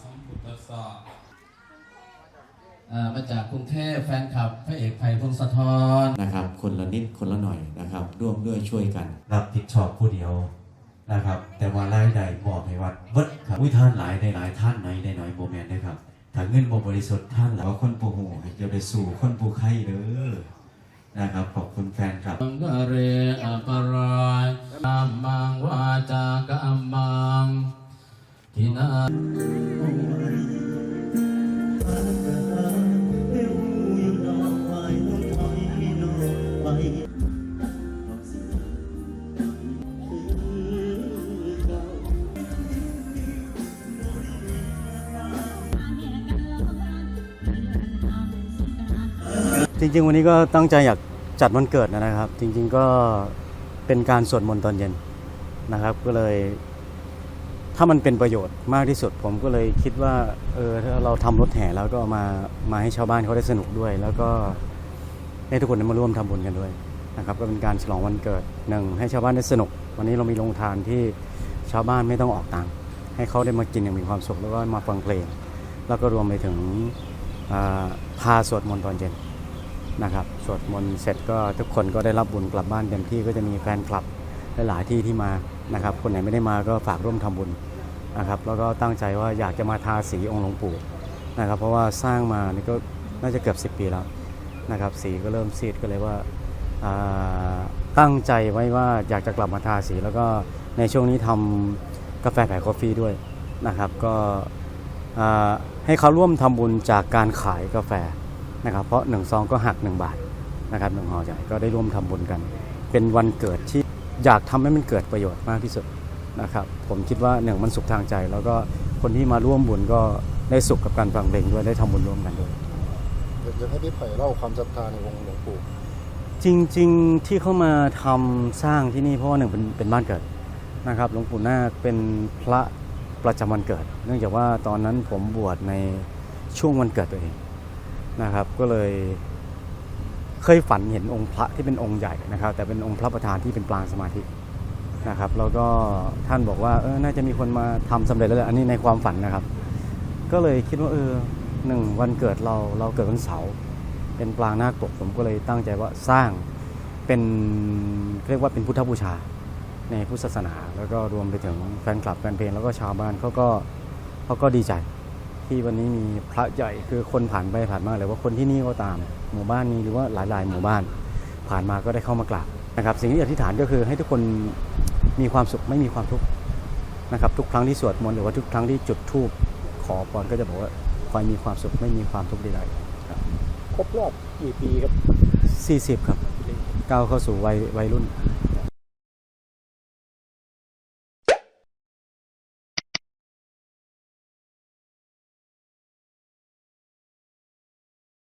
สัมพุทธัสสะอ่ามาจากกรุงเทพแฟนคลับพระเอกไผ่พงศธรนะครับ คนละนิดคนละหน่อยนะครับ ร่วมด้วยช่วยกัน รับผิดชอบผู้เดียวนะครับ แต่ว่ารายได้บอกให้วัดเบิดครับอุ้ยท่านหลายได้หลายท่านไหนได้น้อยโบแมนนะครับถ้าเงินบ่บริสุทธิ์ท่านแล้วคนปูหูให้จะไปสู่คนปูไข่เด้อนะครับขอบคุณแฟนครับมังกเรอปรายอัมมังวาจากัมมังทินา จริงๆ วันนี้ก็ตั้งใจอยากจัดวันเกิดนะครับ จริงๆก็เป็นการสวดมนต์ตอนเย็นนะครับ ก็เลย ถ้ามันเป็นประโยชน์มากที่สุด ผมก็เลยคิดว่าเออถ้าเราทำรถแห่แล้วก็มามาให้ชาวบ้านเขาได้สนุกด้วย แล้วก็ให้ทุกคนได้มาร่วมทำบุญกันด้วยนะครับ ก็เป็นการฉลองวันเกิดหนึ่งให้ชาวบ้านได้สนุก วันนี้เรามีโรงทานที่ชาวบ้านไม่ต้องออกตังค์ให้เขาได้มากินอย่างมีความสุขแล้วก็มาฟังเพลง แล้วก็รวมไปถึงอ่าพาสวดมนต์ตอนเย็นนะครับสวดมนต์เสร็จก็ทุกคนก็ได้รับบุญกลับบ้านเต็มที่ก็จะมีแฟนคลับหลายที่ที่มานะครับ คนไหนไม่ได้มาก็ฝากร่วมทำบุญ นะครับแล้วก็ตั้งใจว่าอยากจะมาทาสีองค์หลวงปู่นะครับ เพราะว่าสร้างมานี่ก็น่าจะเกือบ 10 ปีแล้วนะครับสีก็เริ่มซีดก็เลยว่าตั้งใจไว้ว่าอยากจะกลับมาทาสี แล้วก็ในช่วงนี้ทำกาแฟแผ่คอฟฟี่ด้วยนะครับก็ให้เขาร่วมทำบุญจากการขายกาแฟนะครับ เพราะหนึ่งซองก็หัก 1 บาทนะครับหนึ่งห่อใหญ่ก็ได้ร่วมทำบุญกัน เป็นวันเกิดที่อยากทำให้มันเกิดประโยชน์มากที่สุด นะครับผมคิดว่าหนึ่งมันสุขทางใจ แล้วก็คนที่มาร่วมบุญก็ได้สุขกับการฟังเพลงด้วยได้ทำบุญร่วมกันด้วยอยากจะให้พี่ไผ่เล่าความศรัทธาในองค์หลวงปู่จริง ๆที่เข้ามาทำสร้างที่นี่เพราะว่าหนึ่งเป็นเป็นบ้านเกิดนะครับหลวงปู่นาคเป็นพระประจำวันเกิด เนื่องจากว่าตอนนั้นผมบวชในช่วงวันเกิดตัวเองนะครับ ก็เลยเคยฝันเห็นองค์พระที่เป็นองค์ใหญ่นะครับ แต่เป็นองค์พระประธานที่เป็นปรางสมาธิ นะครับแล้วก็ท่านบอกว่าเออน่าจะมีคนมาทำสำเร็จแล้วแหละอันนี้ในความฝันนะครับ ก็เลยคิดว่าเออหนึ่งวันเกิดเราเราเกิดวันเสาร์เป็นปรางนาคปกผมก็เลยตั้งใจว่าสร้างเป็นเรียกว่าเป็นพุทธบูชาในพุทธศาสนา แล้วก็รวมไปถึงแฟนคลับแฟนเพลงแล้วก็ชาวบ้านเขาก็เขาก็ดีใจ ที่วันนี้มีพระใหญ่คือคนผ่านไปผ่านมาหรือว่าคนที่นี่ก็ตามหมู่บ้านนี้หรือว่าหลายๆ หมู่บ้าน ผ่านมาก็ได้เข้ามากราบนะครับ สิ่งที่อธิษฐานก็คือให้ทุกคน มีความสุขไม่มีความทุกข์นะครับทุกครั้งที่สวดมนต์หรือว่าทุกครั้งที่จุดธูปขอพรก็จะบอกว่าคอยมีความสุขไม่มีความทุกข์ใดๆครบรอบกี่ปีครับ40 ครับก้าวเข้าสู่วัยวัยรุ่น